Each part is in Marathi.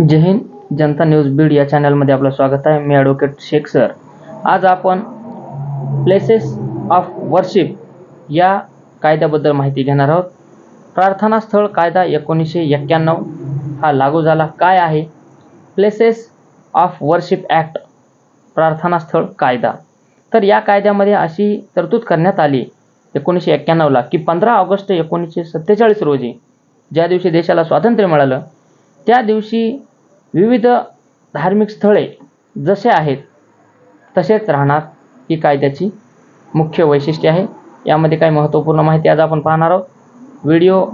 जय हिंद जनता न्यूज बीड या चॅनलमध्ये आपलं स्वागत आहे. मी ॲडव्होकेट शेख सर. आज आपण प्लेसेस ऑफ वर्शिप या कायद्याबद्दल माहिती घेणार आहोत. प्रार्थनास्थळ कायदा एकोणीसशे एक्क्याण्णव हा लागू झाला. काय आहे? प्लेसेस ऑफ वर्शिप ॲक्ट प्रार्थनास्थळ कायदा. तर या कायद्यामध्ये अशी तरतूद करण्यात आली एकोणीसशे एक्क्याण्णवला की पंधरा ऑगस्ट एकोणीसशे सत्तेचाळीस रोजी ज्या दिवशी देशाला स्वातंत्र्य मिळालं त्या दिवशी विविध धार्मिक स्थळे जसे आहेत तसेच राहणार ही कायद्याची मुख्य वैशिष्ट्य आहे. यामध्ये काही महत्त्वपूर्ण माहिती आज आपण पाहणार आहोत. व्हिडिओ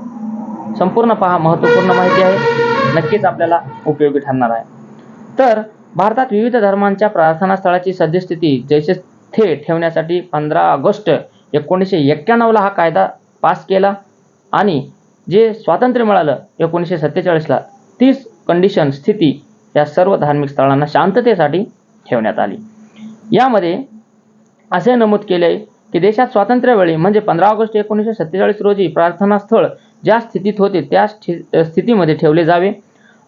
संपूर्ण पहा महत्त्वपूर्ण माहिती आहे. नक्कीच आपल्याला उपयोगी ठरणार आहे. तर भारतात विविध धर्मांच्या प्रार्थनास्थळाची सद्यस्थिती जैसे थे ठेवण्यासाठी पंधरा ऑगस्ट एकोणीसशे एक्क्याण्णवला हा कायदा पास केला आणि जे स्वातंत्र्य मिळालं एकोणीसशे सत्तेचाळीसला तीच कंडिशन स्थिती या सर्व धार्मिक स्थळांना शांततेसाठी ठेवण्यात आली. यामध्ये असे नमूद केले की देशात स्वातंत्र्यवेळी म्हणजे पंधरा ऑगस्ट एकोणीसशे सत्तेचाळीस रोजी प्रार्थना स्थळ ज्या स्थितीत होते त्या स्थितीमध्ये ठेवले जावे.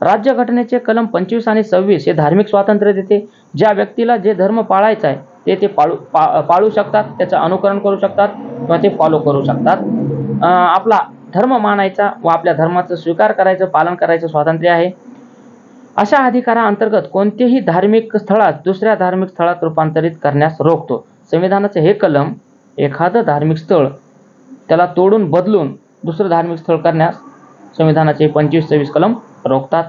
राज्यघटनेचे कलम पंचवीस आणि सव्वीस हे धार्मिक स्वातंत्र्य देते. ज्या व्यक्तीला जे धर्म पाळायचा आहे ते ते पाळू पा पाळू शकतात त्याचं अनुकरण करू शकतात किंवा ते फॉलो करू शकतात. आपला धर्म मानायचा व आपल्या धर्माचं स्वीकार करायचं पालन करायचं स्वातंत्र्य आहे. अशा अधिकाराअंतर्गत कोणतेही धार्मिक स्थळात दुसऱ्या धार्मिक स्थळात रूपांतरित करण्यास रोखतो. संविधानाचे हे कलम एखादं धार्मिक स्थळ त्याला तोडून बदलून दुसरं धार्मिक स्थळ करण्यास संविधानाचे पंचवीस सव्वीस कलम रोखतात.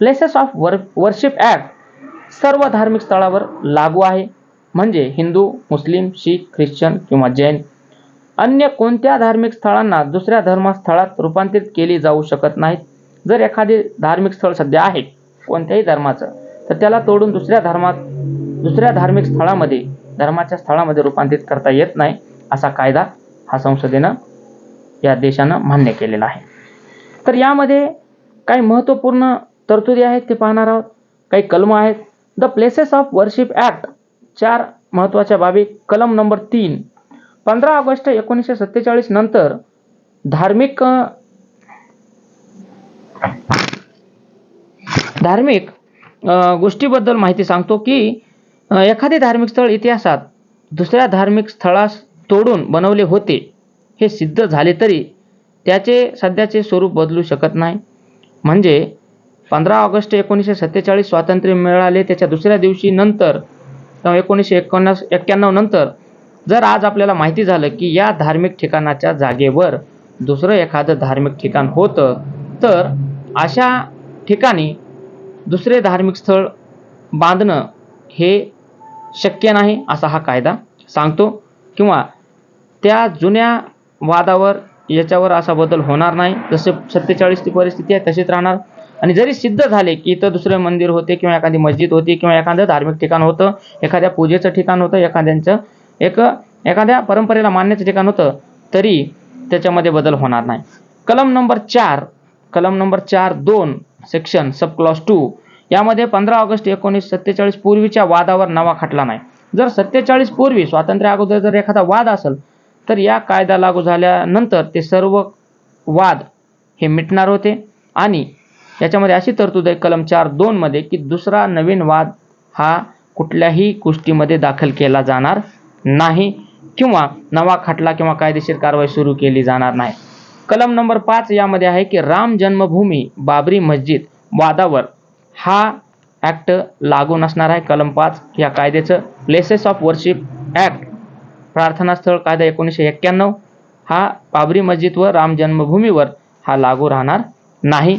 Places of wor worship act सर्व धार्मिक स्थळावर लागू आहे. म्हणजे हिंदू मुस्लिम शीख ख्रिश्चन किंवा जैन अन्य कोणत्या धार्मिक स्थळांना दुसऱ्या धर्मस्थळात रूपांतरित केली जाऊ शकत नाहीत? जर एखादे धार्मिक स्थळ सध्या आहे कोणत्याही धर्माचं तर त्याला तोडून दुसऱ्या धर्मात दुसऱ्या धार्मिक स्थळामध्ये धर्माच्या स्थळामध्ये रूपांतरित करता येत नाही असा कायदा हा संसदेनं या देशानं मान्य केलेला आहे. तर यामध्ये काही महत्त्वपूर्ण तरतुदी आहेत ते पाहणार आहोत. काही कलम आहेत. The places of worship act चार महत्त्वाच्या बाबी. कलम नंबर तीन पंधरा ऑगस्ट एकोणीसशे सत्तेचाळीस नंतर धार्मिक धार्मिक गोष्टीबद्दल माहिती सांगतो की एखादे धार्मिक स्थळ इतिहासात दुसऱ्या धार्मिक स्थळास तोडून बनवले होते हे सिद्ध झाले तरी त्याचे सध्याचे स्वरूप बदलू शकत नाही. म्हणजे पंधरा ऑगस्ट एकोणीसशे सत्तेचाळीस स्वातंत्र्य मिळाले त्याच्या दुसऱ्या दिवशी नंतर एकोणीसशे एकोणस एक्क्याण्णव नंतर जर आज आपल्याला माहिती झालं की या धार्मिक ठिकाणाच्या जागेवर दुसरं एखादं धार्मिक ठिकाण होतं तर अशा ठिकाणी दुसरे धार्मिक स्थळ बांधणं हे शक्य नाही असा हा कायदा सांगतो. किंवा त्या जुन्या वादावर याच्यावर असा बदल होणार नाही. जसे सत्तेचाळीसची परिस्थिती आहे तशीच राहणार. आणि जरी सिद्ध झाले की इथं दुसरे मंदिर होते किंवा एखादी मस्जिद होती किंवा एखादं धार्मिक ठिकाण होतं एखाद्या पूजेचं ठिकाण होतं एखाद्यांचं एक एखाद्या परंपरेला मान्याचं ठिकाण होतं तरी त्याच्यामध्ये बदल होणार नाही. कलम नंबर चार कलम नंबर चार दोन सेक्शन सब क्लॉस टू यामध्ये पंधरा ऑगस्ट एकोणीस सत्तेचाळीस पूर्वीच्या वादावर नवा खटला नाही. जर सत्तेचाळीस पूर्वी स्वातंत्र्या अगोदर जर एखादा वाद असेल तर या कायदा लागू झाल्यानंतर ते सर्व वाद हे मिटणार होते. आणि याच्यामध्ये अशी तरतूद आहे कलम चार दोनमध्ये की दुसरा नवीन वाद हा कुठल्याही गोष्टीमध्ये दाखल केला जाणार नाही किंवा नवा खटला किंवा कायदेशीर कारवाई सुरू केली जाणार नाही. कलम नंबर पाच यामध्ये आहे की राम जन्मभूमी बाबरी मस्जिद वादावर हा ॲक्ट लागू नसणार आहे. कलम पाच या कायद्याचं प्लेसेस ऑफ वर्शिप ॲक्ट प्रार्थनास्थळ कायदा एकोणीसशे एक्क्याण्णव हा बाबरी मस्जिद व राम जन्मभूमीवर हा लागू राहणार नाही.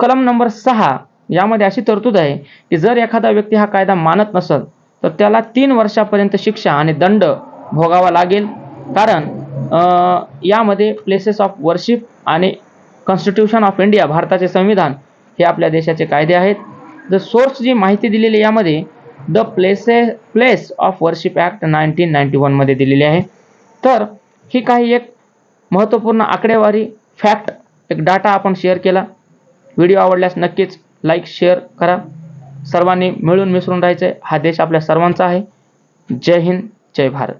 कलम नंबर सहा यामध्ये अशी तरतूद आहे की जर एखादा व्यक्ती हा कायदा मानत नसेल तर त्याला तीन वर्षापर्यंत शिक्षा आणि दंड भोगावा लागेल. कारण यामध्ये प्लेसेस ऑफ वर्शिप आणि कॉन्स्टिट्यूशन ऑफ इंडिया भारताचे संविधान हे आपल्या देशाचे कायदे आहेत. द सोर्स जी माहिती दिलेली यामध्ये the places place of worship act nineteen ninety वनमध्ये दिलेली आहे. तर ही काही एक महत्त्वपूर्ण आकडेवारी फॅक्ट एक डाटा आपण शेअर केला. व्हिडिओ आवडल्यास नक्कीच लाईक शेअर करा. सर्वांनी मिळून मिसळून राहायचं. आहे हा देश आपल्या सर्वांचा आहे. जय हिंद जय भारत.